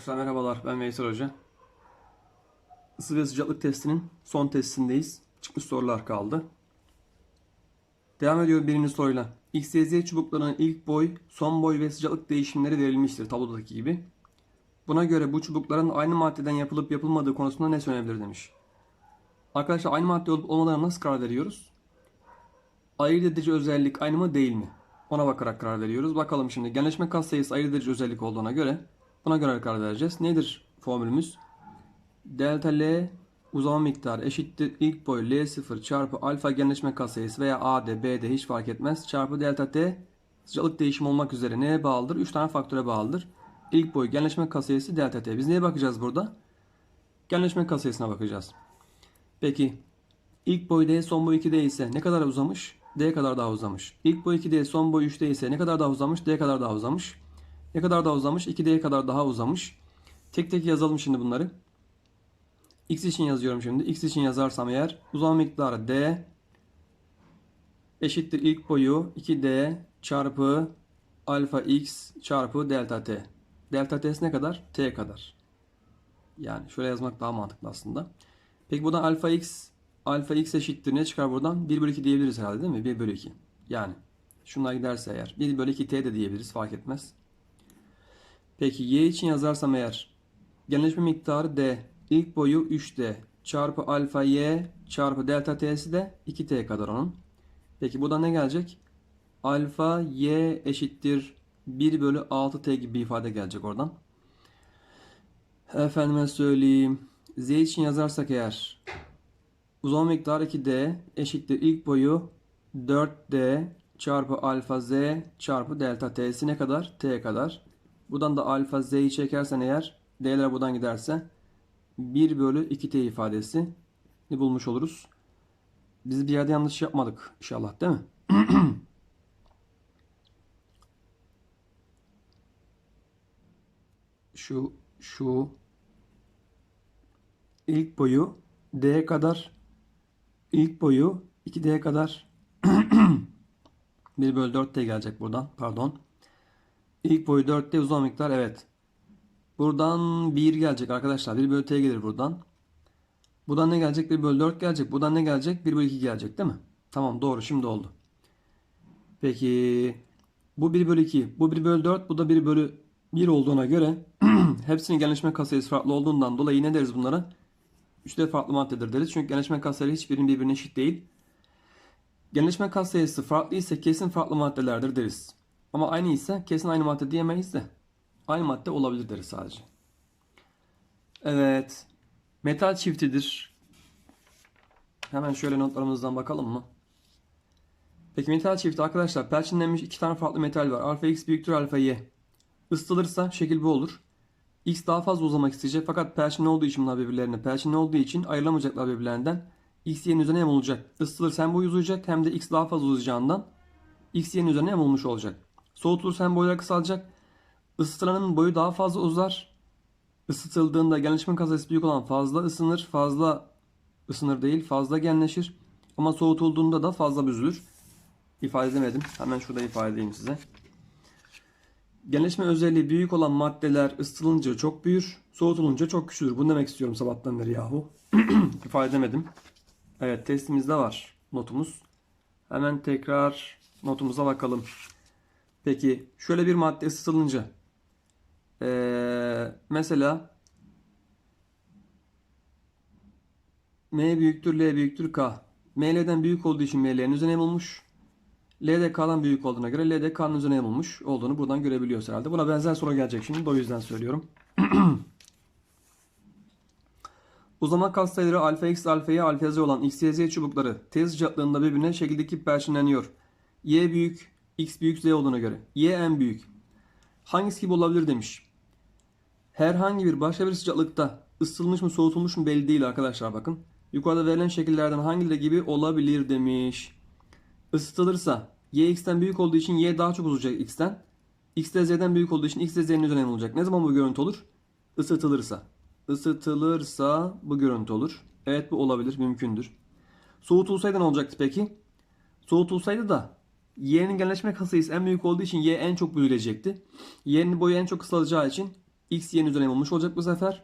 Arkadaşlar merhabalar ben Veysel Hoca. Isı ve sıcaklık testinin son testindeyiz. Çıkmış sorular kaldı. Devam ediyor birinci soruyla. X, çubuklarının ilk boy, son boy ve sıcaklık değişimleri verilmiştir tablodaki gibi. Buna göre bu çubukların aynı maddeden yapılıp yapılmadığı konusunda ne söylenebilir demiş. Arkadaşlar aynı madde olup olmadığına nasıl karar veriyoruz? Ayırt edici özellik aynı mı değil mi? Ona bakarak karar veriyoruz. Bakalım şimdi genleşme katsayısı ayırt edici özellik olduğuna göre buna göre karar vereceğiz. Nedir formülümüz? Delta L uzama miktarı eşittir ilk boy L0 çarpı alfa genleşme katsayısı veya AD, BD hiç fark etmez. Çarpı delta T sıcaklık değişimi olmak üzere neye bağlıdır? 3 tane faktöre bağlıdır. İlk boy genleşme katsayısı delta T. Biz neye bakacağız burada? Genleşme katsayısına bakacağız. Peki ilk boy D son boy 2D ise ne kadar uzamış? D kadar daha uzamış. İlk boy 2D son boy 3D ise ne kadar daha uzamış? D kadar daha uzamış. Ne kadar daha uzamış? 2D'ye kadar daha uzamış. Tek tek yazalım şimdi bunları. X için yazıyorum şimdi. X için yazarsam eğer uzama miktarı D eşittir ilk boyu 2D çarpı alfa x çarpı delta t. Delta t'si ne kadar? T kadar. Yani şöyle yazmak daha mantıklı aslında. Peki buradan alfa x alfa x eşittir ne çıkar buradan? 1 bölü 2 diyebiliriz herhalde değil mi? 1 bölü 2. Yani şunlar giderse eğer 1 bölü 2 t de diyebiliriz fark etmez. Peki y için yazarsam eğer genleşme miktarı d ilk boyu 3d çarpı alfa y çarpı delta t'si de 2t kadar onun. Peki buradan ne gelecek? Alfa y eşittir 1 bölü 6t gibi bir ifade gelecek oradan. Efendime söyleyeyim. Z için yazarsak eğer uzama miktarı 2D eşittir ilk boyu 4D çarpı alfa z çarpı delta t'si ne kadar? T kadar. Buradan da alfa z'yi çekersen eğer d'ler buradan giderse 1 bölü 2t ifadesi bulmuş oluruz. Biz bir yerde yanlış yapmadık inşallah değil mi? şu şu ilk boyu d kadar ilk boyu 2d kadar 1 bölü 4t gelecek buradan pardon. İlk boyu 4t uzama miktar evet. Buradan 1 gelecek arkadaşlar. 1 bölü t gelir buradan. Buradan ne gelecek? 1 bölü 4 gelecek. Buradan ne gelecek? 1 bölü 2 gelecek değil mi? Tamam doğru şimdi oldu. Peki bu 1 bölü 2. Bu 1 bölü 4. Bu da 1 bölü 1 olduğuna göre hepsinin genleşme katsayısı farklı olduğundan dolayı ne deriz bunlara? Üçte farklı maddedir deriz. Çünkü genleşme katsayıları hiçbirinin birbirine eşit değil. Genleşme katsayısı farklı ise kesin farklı maddelerdir deriz. Ama aynı ise kesin aynı madde diyemeyiz de. Aynı madde olabilir deriz sadece. Evet. Metal çiftidir. Hemen şöyle notlarımızdan bakalım mı? Peki metal çifti arkadaşlar perçinlenmiş iki tane farklı metal var. Alfa x büyüktür alfa y. Isıtılırsa şekil bu olur. X daha fazla uzamak isteyecek fakat perçin olduğu için bunlar birbirlerine perçin olduğu için ayrılamayacaklar birbirlerinden. X y'nin üzerine hem olacak. Isıtılırsa hem boy uzayacak hem de X daha fazla uzayacağından X y'nin üzerine hem olmuş olacak. Soğutulursa hem boyları kısalacak. Isıtılanın boyu daha fazla uzar. Isıtıldığında genleşme katsayısı büyük olan fazla ısınır. Fazla ısınır değil fazla genleşir. Ama soğutulduğunda da fazla büzülür. İfade edemedim. Hemen şurada ifade edeyim size. Genleşme özelliği büyük olan maddeler ısıtılınca çok büyür, soğutulunca çok küçülür. Bunu demek istiyorum sabahtan beri yahu. İfade edemedim. Evet testimizde var notumuz. Hemen tekrar notumuza bakalım. Peki şöyle bir madde ısıtılınca ee, mesela M büyüktür L büyüktür K. ML'den büyük olduğu için ML'nin üzerine olmuş. L de K'dan büyük olduğuna göre L de K'nın üzerine yapılmış olduğunu buradan görebiliyoruz herhalde. Buna benzer soru gelecek şimdi. O yüzden söylüyorum. Uzama katsayıları alfa x alfa y alfa z olan x y z çubukları tez sıcaklığında birbirine şekildeki perçinleniyor. Y büyük, x büyük z olduğuna göre. Y en büyük. Hangisi gibi olabilir demiş. Herhangi bir başka bir sıcaklıkta ısıtılmış mı soğutulmuş mu belli değil arkadaşlar bakın. Yukarıda verilen şekillerden hangileri gibi olabilir demiş. Isıtılırsa y x'ten büyük olduğu için y daha çok uzayacak x'ten. x de z'den büyük olduğu için x de z'nin üzerine olacak. Ne zaman bu görüntü olur? Isıtılırsa. Isıtılırsa bu görüntü olur. Evet bu olabilir, mümkündür. Soğutulsaydı ne olacaktı peki? Soğutulsaydı da y'nin genleşme katsayısı en büyük olduğu için y en çok büyüyecekti. y'nin boyu en çok kısalacağı için x y'nin üzerine yapılmış olacak bu sefer.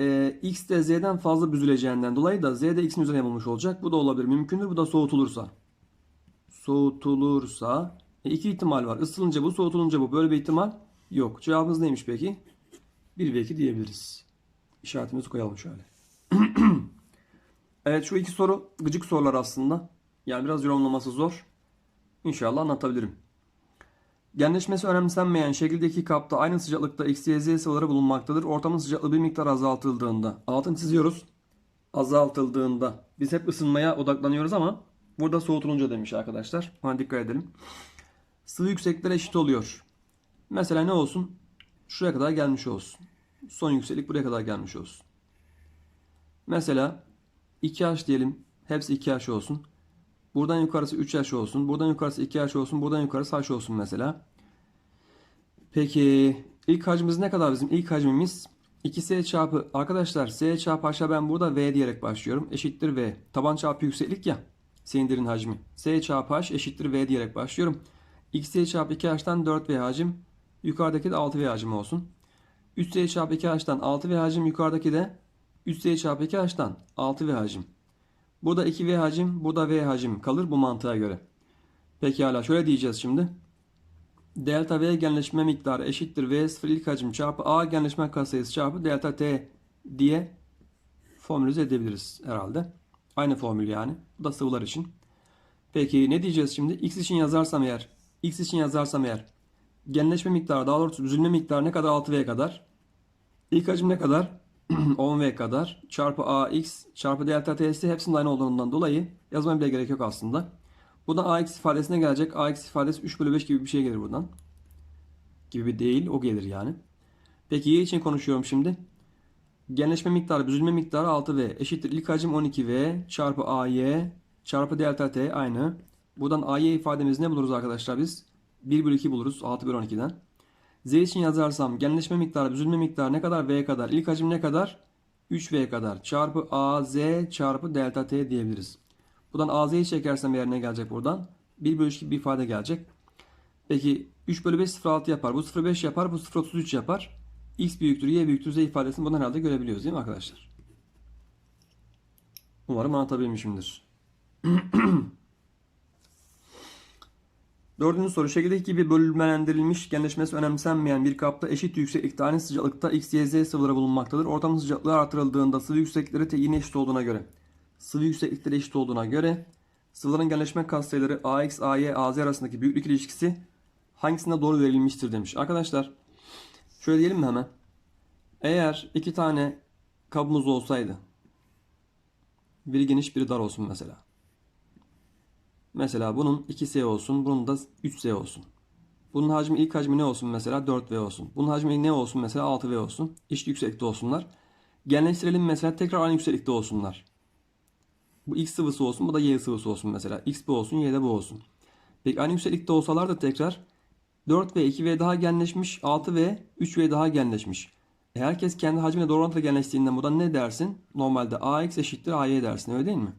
Ee, x de z'den fazla büzüleceğinden dolayı da z de x'in üzerine yapılmış olacak. Bu da olabilir. Mümkündür. Bu da soğutulursa. Soğutulursa e, iki ihtimal var. Isılınca bu, soğutulunca bu. Böyle bir ihtimal yok. Cevabımız neymiş peki? 1 ve 2 diyebiliriz. İşaretimizi koyalım şöyle. evet şu iki soru gıcık sorular aslında. Yani biraz yorumlaması zor. İnşallah anlatabilirim. Genleşmesi önemsenmeyen şekildeki kapta aynı sıcaklıkta eksi YZ sıvıları bulunmaktadır. Ortamın sıcaklığı bir miktar azaltıldığında. Altını çiziyoruz. Azaltıldığında. Biz hep ısınmaya odaklanıyoruz ama burada soğutulunca demiş arkadaşlar. Buna dikkat edelim. Sıvı yükseklikleri eşit oluyor. Mesela ne olsun? Şuraya kadar gelmiş olsun. Son yükseklik buraya kadar gelmiş olsun. Mesela 2H diyelim. Hepsi 2H olsun. Buradan yukarısı 3H olsun. Buradan yukarısı 2H olsun. Buradan yukarısı H olsun mesela. Peki ilk hacmimiz ne kadar bizim? İlk hacmimiz 2S çarpı arkadaşlar S çarpı H'a ben burada V diyerek başlıyorum. Eşittir V. Taban çarpı yükseklik ya. Silindirin hacmi. S çarpı H eşittir V diyerek başlıyorum. XS çarpı 2H'tan 4V hacim. Yukarıdaki de 6V hacim olsun. 3S çarpı 2H'tan 6V hacim. Yukarıdaki de 3S çarpı 2H'tan 6V hacim. Burada 2V hacim, burada V hacim kalır bu mantığa göre. Pekala şöyle diyeceğiz şimdi. Delta V genleşme miktarı eşittir V0 ilk hacim çarpı A genleşme katsayısı çarpı delta T diye formülize edebiliriz herhalde. Aynı formül yani. Bu da sıvılar için. Peki ne diyeceğiz şimdi? X için yazarsam eğer, X için yazarsam eğer genleşme miktarı daha doğrusu büzülme miktarı ne kadar 6V kadar? İlk hacim ne kadar? 10V kadar çarpı AX çarpı delta T'si hepsinin aynı olduğundan dolayı yazmaya bile gerek yok aslında. Bu da AX ifadesine gelecek. AX ifadesi 3 bölü 5 gibi bir şey gelir buradan. Gibi bir değil. O gelir yani. Peki Y için konuşuyorum şimdi. Genleşme miktarı, büzülme miktarı 6V eşittir. İlk hacim 12V çarpı AY çarpı delta T aynı. Buradan AY ifademizi ne buluruz arkadaşlar biz? 1 bölü 2 buluruz. 6 bölü 12'den. Z için yazarsam genleşme miktarı, büzülme miktarı ne kadar? V kadar. İlk hacim ne kadar? 3V kadar. Çarpı AZ çarpı delta T diyebiliriz. Buradan AZ'yi çekersem eğer ne gelecek buradan? 1 bölü 3 gibi bir ifade gelecek. Peki 3 bölü 5 0,6 yapar. Bu 0,5 yapar. Bu 0,33 yapar. X büyüktür, Y büyüktür, Z ifadesini bundan herhalde görebiliyoruz değil mi arkadaşlar? Umarım anlatabilmişimdir. Dördüncü soru. Şekildeki gibi bölünmelendirilmiş genleşmesi önemsenmeyen bir kapta eşit yükseklikte aynı sıcaklıkta X, Y, Z sıvıları bulunmaktadır. Ortam sıcaklığı artırıldığında sıvı yükseklikleri tek yine eşit olduğuna göre sıvı yükseklikleri eşit olduğuna göre sıvıların genleşme katsayıları AX, AY, AZ arasındaki büyüklük ilişkisi hangisine doğru verilmiştir demiş. Arkadaşlar şöyle diyelim mi hemen? Eğer iki tane kabımız olsaydı biri geniş biri dar olsun mesela. Mesela bunun 2S olsun, bunun da 3S olsun. Bunun hacmi ilk hacmi ne olsun mesela 4V olsun. Bunun hacmi ne olsun mesela 6V olsun. Eşit yükseklikte olsunlar. Genleştirelim mesela tekrar aynı yükseklikte olsunlar. Bu X sıvısı olsun, bu da Y sıvısı olsun mesela. X bu olsun, Y de bu olsun. Peki aynı yükseklikte olsalar da tekrar 4V, 2V daha genleşmiş, 6V, 3V daha genleşmiş. E herkes kendi hacmine doğru orantılı genleştiğinden buradan ne dersin? Normalde AX eşittir AY dersin öyle değil mi?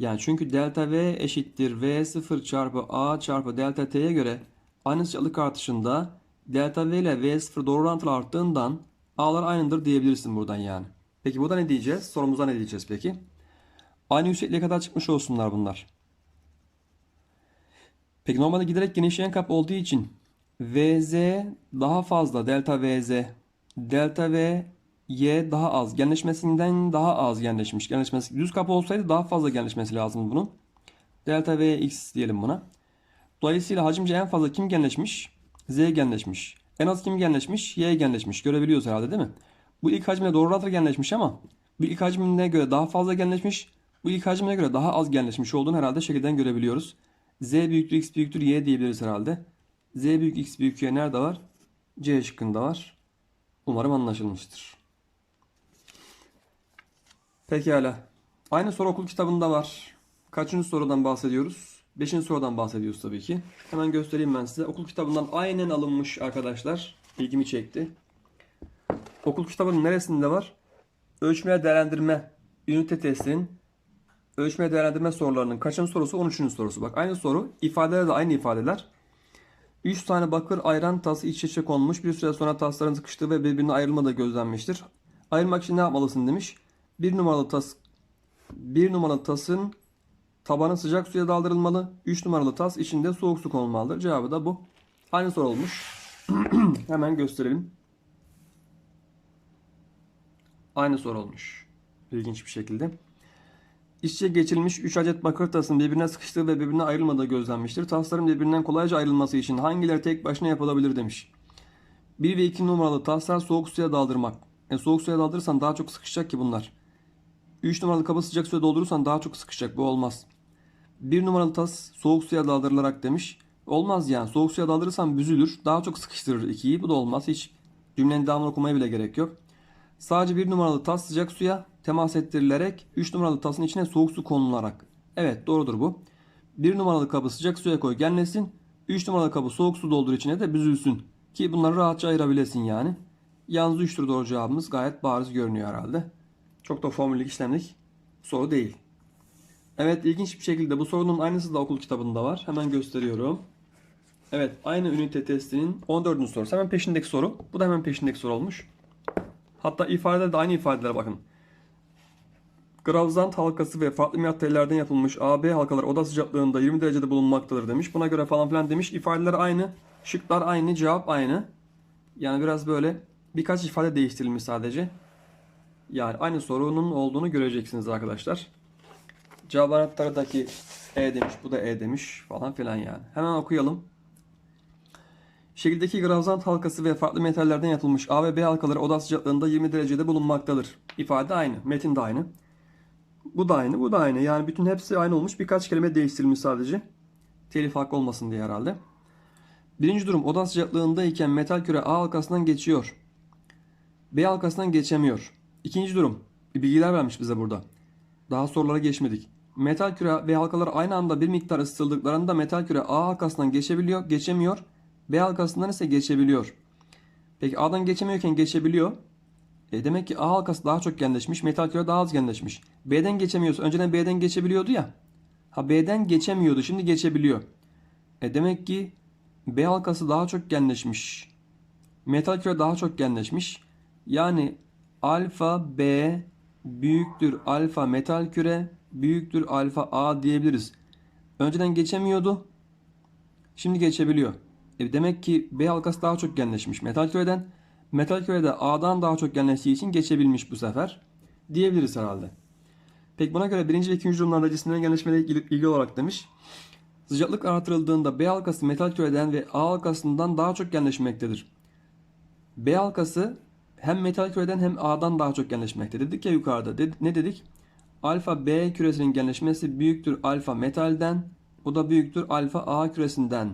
Yani çünkü delta V eşittir V0 çarpı A çarpı delta T'ye göre aynı sıcaklık artışında delta V ile V0 doğru orantılı arttığından A'lar aynıdır diyebilirsin buradan yani. Peki burada ne diyeceğiz? Sorumuza ne diyeceğiz peki? Aynı yüksekliğe kadar çıkmış olsunlar bunlar. Peki normalde giderek genişleyen kap olduğu için VZ daha fazla delta VZ delta V Y daha az genleşmesinden daha az genleşmiş. Genleşmesi düz kapı olsaydı daha fazla genleşmesi lazım bunun. Delta V X diyelim buna. Dolayısıyla hacimce en fazla kim genleşmiş? Z genleşmiş. En az kim genleşmiş? Y genleşmiş. Görebiliyoruz herhalde değil mi? Bu ilk hacmine doğru orantılı genleşmiş ama bu ilk hacmine göre daha fazla genleşmiş. Bu ilk hacmine göre daha az genleşmiş olduğunu herhalde şekilden görebiliyoruz. Z büyüktür X büyüktür Y diyebiliriz herhalde. Z büyük X büyük Y nerede var? C şıkkında var. Umarım anlaşılmıştır. Pekala. Aynı soru okul kitabında var. Kaçıncı sorudan bahsediyoruz? Beşinci sorudan bahsediyoruz tabii ki. Hemen göstereyim ben size. Okul kitabından aynen alınmış arkadaşlar. İlgimi çekti. Okul kitabının neresinde var? Ölçme değerlendirme ünite testinin ölçme değerlendirme sorularının kaçıncı sorusu? 13. sorusu. Bak aynı soru. İfadeler de aynı ifadeler. 3 tane bakır ayran tası iç içe konmuş. Bir süre sonra tasların sıkıştığı ve birbirine ayrılmadığı gözlenmiştir. Ayırmak için ne yapmalısın demiş. Bir numaralı tas bir numaralı tasın tabanı sıcak suya daldırılmalı. 3 numaralı tas içinde soğuk su konulmalıdır. Cevabı da bu. Aynı soru olmuş. Hemen gösterelim. Aynı soru olmuş. İlginç bir şekilde. İçe geçirilmiş 3 adet bakır tasın birbirine sıkıştığı ve birbirine ayrılmadığı gözlenmiştir. Tasların birbirinden kolayca ayrılması için hangileri tek başına yapılabilir demiş. 1 ve 2 numaralı taslar soğuk suya daldırmak. E, soğuk suya daldırırsan daha çok sıkışacak ki bunlar. 3 numaralı kabı sıcak suya doldurursan daha çok sıkışacak. Bu olmaz. 1 numaralı tas soğuk suya daldırılarak demiş. Olmaz yani. Soğuk suya daldırırsan büzülür. Daha çok sıkıştırır 2'yi. Bu da olmaz. Hiç cümlenin devamını okumaya bile gerek yok. Sadece 1 numaralı tas sıcak suya temas ettirilerek 3 numaralı tasın içine soğuk su konularak. Evet doğrudur bu. 1 numaralı kabı sıcak suya koy genleşsin. 3 numaralı kabı soğuk su doldur içine de büzülsün. Ki bunları rahatça ayırabilesin yani. Yalnız 3'tür doğru cevabımız gayet bariz görünüyor herhalde. Çok da formüllik işlemlik soru değil. Evet ilginç bir şekilde bu sorunun aynısı da okul kitabında var. Hemen gösteriyorum. Evet aynı ünite testinin 14. sorusu. Hemen peşindeki soru. Bu da hemen peşindeki soru olmuş. Hatta ifadeler de aynı ifadelere bakın. Gravzant halkası ve farklı materyallerden yapılmış AB halkalar oda sıcaklığında 20 derecede bulunmaktadır demiş. Buna göre falan filan demiş. İfadeler aynı. Şıklar aynı. Cevap aynı. Yani biraz böyle birkaç ifade değiştirilmiş sadece. Yani aynı sorunun olduğunu göreceksiniz arkadaşlar. Cevap anahtarıdaki E demiş, bu da E demiş falan filan yani. Hemen okuyalım. Şekildeki gravzant halkası ve farklı metallerden yapılmış A ve B halkaları oda sıcaklığında 20 derecede bulunmaktadır. İfade aynı, metin de aynı. Bu da aynı, bu da aynı. Yani bütün hepsi aynı olmuş. Birkaç kelime değiştirilmiş sadece. Telif hakkı olmasın diye herhalde. Birinci durum oda sıcaklığındayken metal küre A halkasından geçiyor. B halkasından geçemiyor. İkinci durum. Bilgiler vermiş bize burada. Daha sorulara geçmedik. Metal küre ve halkalar aynı anda bir miktar ısıtıldıklarında metal küre A halkasından geçebiliyor, geçemiyor. B halkasından ise geçebiliyor. Peki A'dan geçemiyorken geçebiliyor. E demek ki A halkası daha çok genleşmiş, metal küre daha az genleşmiş. B'den geçemiyorsa önceden B'den geçebiliyordu ya. Ha B'den geçemiyordu, şimdi geçebiliyor. E demek ki B halkası daha çok genleşmiş. Metal küre daha çok genleşmiş. Yani alfa B büyüktür alfa metal küre büyüktür alfa A diyebiliriz. Önceden geçemiyordu. Şimdi geçebiliyor. E demek ki B halkası daha çok genleşmiş metal küreden. Metal kürede A'dan daha çok genleştiği için geçebilmiş bu sefer. Diyebiliriz herhalde. Peki buna göre birinci ve ikinci durumlarda cisimlerin genleşmeyle ilgili, ilgili olarak demiş. Sıcaklık artırıldığında B halkası metal küreden ve A halkasından daha çok genleşmektedir. B halkası hem metal küreden hem A'dan daha çok genleşmekte. Dedik ya yukarıda. De- ne dedik? Alfa B küresinin genleşmesi büyüktür alfa metalden. O da büyüktür alfa A küresinden.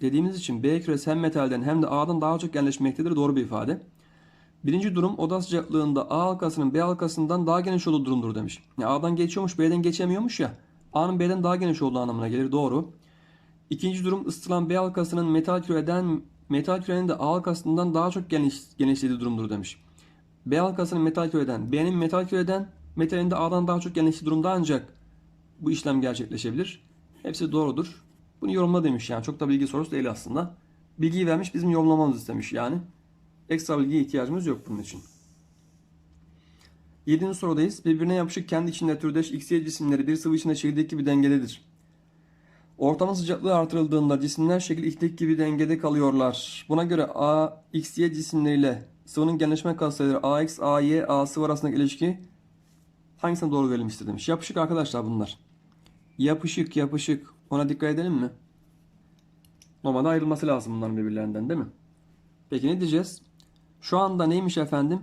Dediğimiz için B küresi hem metalden hem de A'dan daha çok genleşmektedir. Doğru bir ifade. Birinci durum oda sıcaklığında A halkasının B halkasından daha geniş olduğu durumdur demiş. Yani A'dan geçiyormuş B'den geçemiyormuş ya. A'nın B'den daha geniş olduğu anlamına gelir. Doğru. İkinci durum ısıtılan B halkasının metal küreden metal kürenin de A halkasından daha çok geniş, genişlediği durumdur demiş. B halkasının metal küreden, B'nin metal küreden, metalin de A'dan daha çok genişlediği durumda ancak bu işlem gerçekleşebilir. Hepsi doğrudur. Bunu yorumla demiş yani. Çok da bilgi sorusu değil aslında. Bilgiyi vermiş bizim yorumlamamızı istemiş yani. Ekstra bilgiye ihtiyacımız yok bunun için. Yedinci sorudayız. Birbirine yapışık kendi içinde türdeş XY cisimleri bir sıvı içinde çekirdek gibi dengededir. Ortamın sıcaklığı artırıldığında cisimler şekil ihtik gibi dengede kalıyorlar. Buna göre A, X, Y cisimleriyle sıvının genleşme katsayıları AX, AY, A sıvı arasındaki ilişki hangisine doğru verilmiştir demiş. Yapışık arkadaşlar bunlar. Yapışık, yapışık. Ona dikkat edelim mi? Normalde ayrılması lazım bunların birbirlerinden değil mi? Peki ne diyeceğiz? Şu anda neymiş efendim?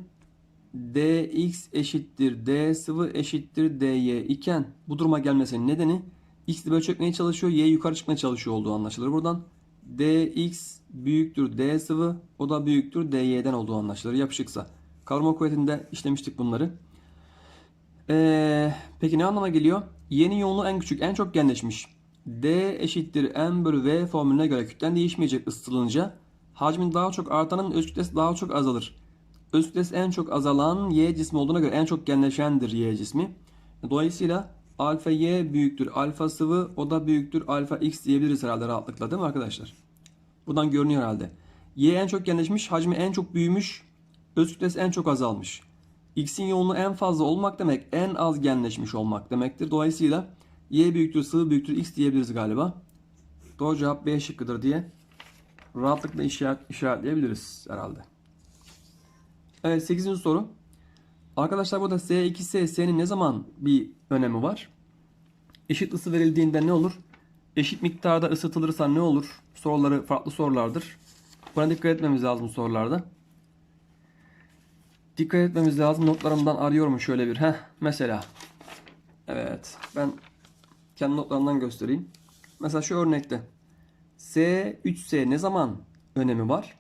dx eşittir d sıvı eşittir dy iken bu duruma gelmesinin nedeni x böyle çökmeye çalışıyor, y yukarı çıkmaya çalışıyor olduğu anlaşılır buradan. dx büyüktür d sıvı, o da büyüktür dy'den olduğu anlaşılır yapışıksa. Kavrama kuvvetinde işlemiştik bunları. Ee, peki ne anlama geliyor? Y'nin yoğunluğu en küçük, en çok genleşmiş. D eşittir m bölü v formülüne göre kütlen değişmeyecek ısıtılınca hacmin daha çok artanın öz kütlesi daha çok azalır. Öz kütlesi en çok azalan Y cismi olduğuna göre en çok genleşendir Y cismi. Dolayısıyla alfa Y büyüktür alfa sıvı o da büyüktür alfa X diyebiliriz herhalde rahatlıkla değil mi arkadaşlar? Buradan görünüyor herhalde. Y en çok genleşmiş, hacmi en çok büyümüş, öz kütlesi en çok azalmış. X'in yoğunluğu en fazla olmak demek en az genleşmiş olmak demektir. Dolayısıyla Y büyüktür, sıvı büyüktür, X diyebiliriz galiba. Doğru cevap B şıkkıdır diye rahatlıkla işaret, işaretleyebiliriz herhalde. Evet 8. soru. Arkadaşlar burada S2S, S'nin ne zaman bir önemi var? Eşit ısı verildiğinde ne olur? Eşit miktarda ısıtılırsa ne olur? Soruları farklı sorulardır. Buna dikkat etmemiz lazım sorularda. Dikkat etmemiz lazım. Notlarımdan arıyorum şöyle bir. Heh, mesela. Evet. Ben kendi notlarımdan göstereyim. Mesela şu örnekte. S3S ne zaman önemi var?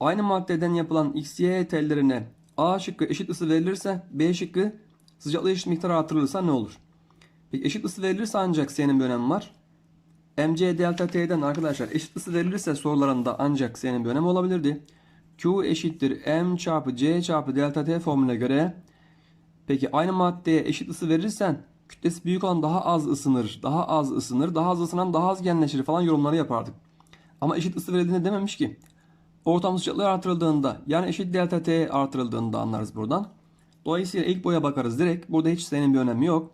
Aynı maddeden yapılan XY tellerine A şıkkı eşit ısı verilirse B şıkkı sıcaklığı eşit miktar artırılırsa ne olur? Peki eşit ısı verilirse ancak S'nin bir önemi var. MC delta T'den arkadaşlar eşit ısı verilirse sorularında ancak S'nin bir önemi olabilirdi. Q eşittir M çarpı C çarpı delta T formülüne göre peki aynı maddeye eşit ısı verirsen kütlesi büyük olan daha az ısınır, daha az ısınır, daha az ısınan daha az genleşir falan yorumları yapardık. Ama eşit ısı verildiğinde dememiş ki. Ortam sıcaklığı artırıldığında yani eşit delta T artırıldığında anlarız buradan. Dolayısıyla ilk boya bakarız direkt. Burada hiç senin bir önemi yok.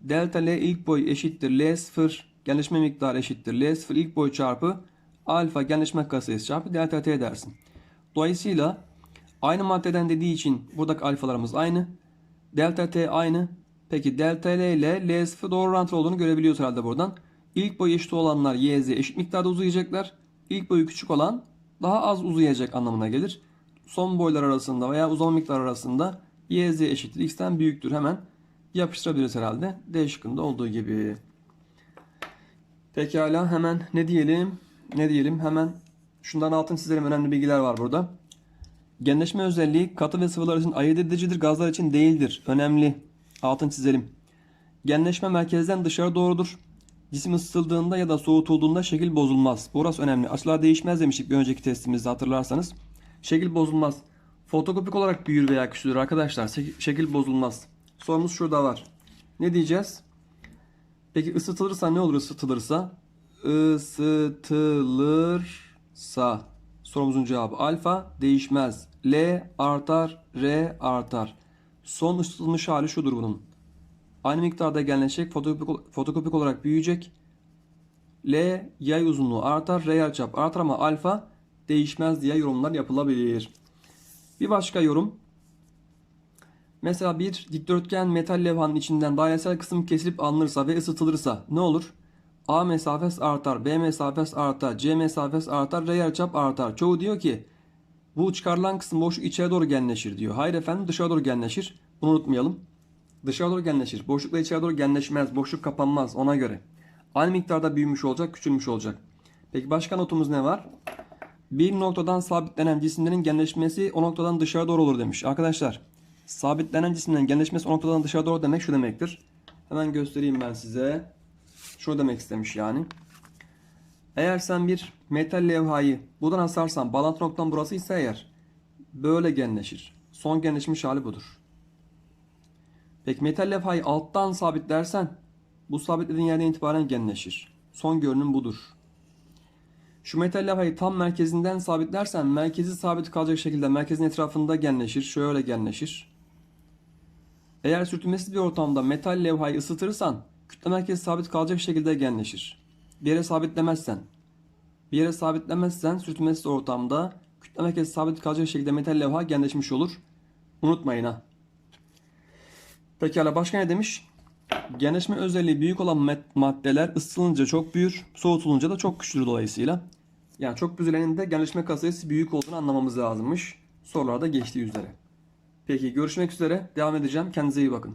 Delta L ilk boy eşittir L0 genleşme miktarı eşittir L0 ilk boy çarpı alfa genleşme katsayısı çarpı delta T dersin. Dolayısıyla aynı maddeden dediği için buradaki alfalarımız aynı. Delta T aynı. Peki delta L ile L0 doğru orantılı olduğunu görebiliyoruz herhalde buradan. İlk boyu eşit olanlar Y, Z eşit miktarda uzayacaklar. İlk boyu küçük olan daha az uzayacak anlamına gelir. Son boylar arasında veya uzama miktarı arasında Y, Z eşittir. X'ten büyüktür. Hemen yapıştırabiliriz herhalde. D şıkkında olduğu gibi. Pekala hemen ne diyelim? Ne diyelim? Hemen şundan altın çizelim. Önemli bilgiler var burada. Genleşme özelliği katı ve sıvılar için ayırt edicidir. Gazlar için değildir. Önemli. Altın çizelim. Genleşme merkezden dışarı doğrudur. Cisim ısıtıldığında ya da soğutulduğunda şekil bozulmaz. Burası önemli. Açılar değişmez demiştik bir önceki testimizde hatırlarsanız. Şekil bozulmaz. Fotokopik olarak büyür veya küçülür arkadaşlar. Şek- Şekil bozulmaz. Sorumuz şurada var. Ne diyeceğiz? Peki ısıtılırsa ne olur ısıtılırsa? Isıtılırsa. Sorumuzun cevabı alfa değişmez. L artar, R artar. Son ısıtılmış hali şudur bunun. Aynı miktarda genleşecek, fotokopik, fotokopik olarak büyüyecek. L yay uzunluğu artar, R yarıçap artar ama alfa değişmez diye yorumlar yapılabilir. Bir başka yorum. Mesela bir dikdörtgen metal levhanın içinden dairesel kısım kesilip alınırsa ve ısıtılırsa ne olur? A mesafesi artar, B mesafesi artar, C mesafesi artar, R yarıçap artar. Çoğu diyor ki bu çıkarılan kısım boşluk içeri doğru genleşir diyor. Hayır efendim dışarı doğru genleşir. Bunu unutmayalım. Dışarı doğru genleşir. Boşlukla içeri doğru genleşmez. Boşluk kapanmaz ona göre. Aynı miktarda büyümüş olacak, küçülmüş olacak. Peki başka notumuz ne var? Bir noktadan sabitlenen cisimlerin genleşmesi o noktadan dışarı doğru olur demiş. Arkadaşlar sabitlenen cisimlerin genleşmesi o noktadan dışarı doğru demek şu demektir. Hemen göstereyim ben size. Şunu demek istemiş yani. Eğer sen bir metal levhayı buradan asarsan bağlantı noktan burası ise eğer böyle genleşir. Son genleşmiş hali budur. Peki metal levhayı alttan sabitlersen bu sabitlediğin yerden itibaren genleşir. Son görünüm budur. Şu metal levhayı tam merkezinden sabitlersen merkezi sabit kalacak şekilde merkezin etrafında genleşir. Şöyle genleşir. Eğer sürtünmesiz bir ortamda metal levhayı ısıtırsan kütle merkezi sabit kalacak şekilde genleşir. Bir yere sabitlemezsen bir yere sabitlemezsen sürtünmesiz ortamda kütle merkezi sabit kalacak şekilde metal levha genleşmiş olur. Unutmayın ha. Pekala başka ne demiş? Genleşme özelliği büyük olan maddeler ısıtılınca çok büyür, soğutulunca da çok küçülür dolayısıyla. Yani çok büzülenin de genleşme katsayısı büyük olduğunu anlamamız lazımmış. Sorularda geçtiği üzere. Peki görüşmek üzere. Devam edeceğim. Kendinize iyi bakın.